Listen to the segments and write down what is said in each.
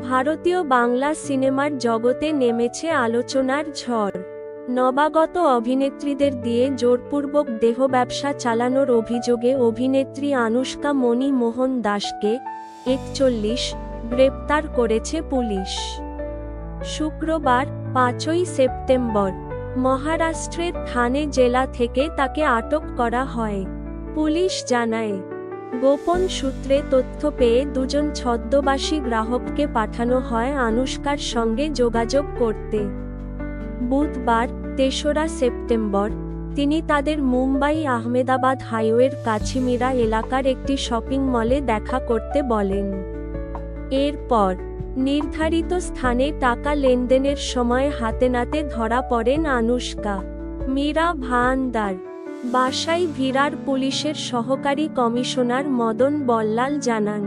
ভারতীয় বাংলা সিনেমার জগতে নেমেছে আলোচনার ঝড়। নবাগত অভিনেত্রীদের দিয়ে জোরপূর্বক দেহ ব্যবসা চালানোর অভিযোগে অভিনেত্রী আনুষ্কা মণি মোহন দাসকে একচল্লিশ গ্রেপ্তার করেছে পুলিশ। শুক্রবার পাঁচই সেপ্টেম্বর মহারাষ্ট্রের থানে জেলা থেকে তাকে আটক করা হয়। পুলিশ জানায় গোপন সূত্রে তথ্য পেয়ে দুজন ছদ্মবাসী গ্রাহককে পাঠানো হয় আনুষ্কার সঙ্গে যোগাযোগ করতে। বুধবার, তেসরা সেপ্টেম্বর, তিনি তাদের মুম্বাই আহমেদাবাদ হাইওয়ের কাছিমিরা এলাকার একটি শপিং মলে দেখা করতে বলেন। এরপর, নির্ধারিত স্থানে টাকা লেনদেনের সময় হাতে নাতে ধরা পড়েন আনুষ্কা। মীরা ভান্দার বাসাই ভিরার পুলিশের সহকারী কমিশনার মদন বল্লাল জানান,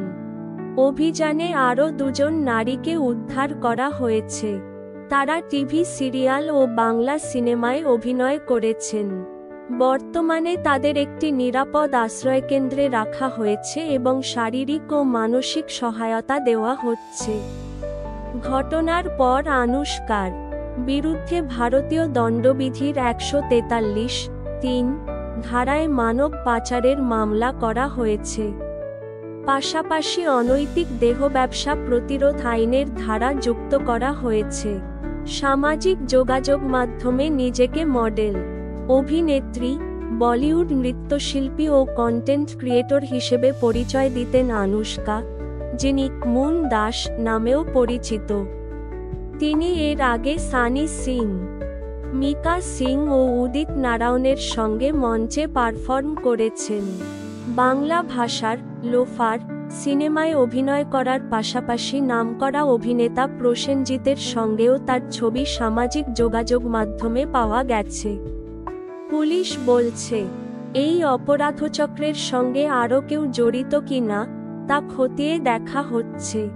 অভিযানে আরও দুজন নারীকে উদ্ধার করা হয়েছে। তারা টিভি সিরিয়াল ও বাংলা সিনেমায় অভিনয় করেছেন। বর্তমানে তাদের একটি নিরাপদ আশ্রয়কেন্দ্রে রাখা হয়েছে এবং শারীরিক ও মানসিক সহায়তা দেওয়া হচ্ছে। ঘটনার পর আনুষ্কার, বিরুদ্ধে ভারতীয় দণ্ডবিধির একশো তেতাল্লিশ তিন, ধারায় মানব পাচারের মামলা করা হয়েছে। পাশাপাশি অনৈতিক দেহ ব্যবসা প্রতিরোধ আইনের ধারা যুক্ত করা হয়েছে। সামাজিক যোগাযোগ মাধ্যমে নিজেকে মডেল, অভিনেত্রী, বলিউড নৃত্যশিল্পী ও কন্টেন্ট ক্রিয়েটর হিসেবে পরিচয় দিতেন আনুষ্কা, যিনি মুন দাস নামেও পরিচিত। তিনি এর আগে সানি সিং মিকা সিং ও উদিত নারায়ণের সঙ্গে মঞ্চে পারফর্ম করেছেন। বাংলা ভাষার লোফার সিনেমায় অভিনয় করার পাশাপাশি নামকরা অভিনেতা প্রসেনজিতের সঙ্গেও তার ছবি সামাজিক যোগাযোগ মাধ্যমে পাওয়া গেছে। পুলিশ বলছে, এই অপরাধচক্রের সঙ্গে আরও কেউ জড়িত কিনা তা খতিয়ে দেখা হচ্ছে।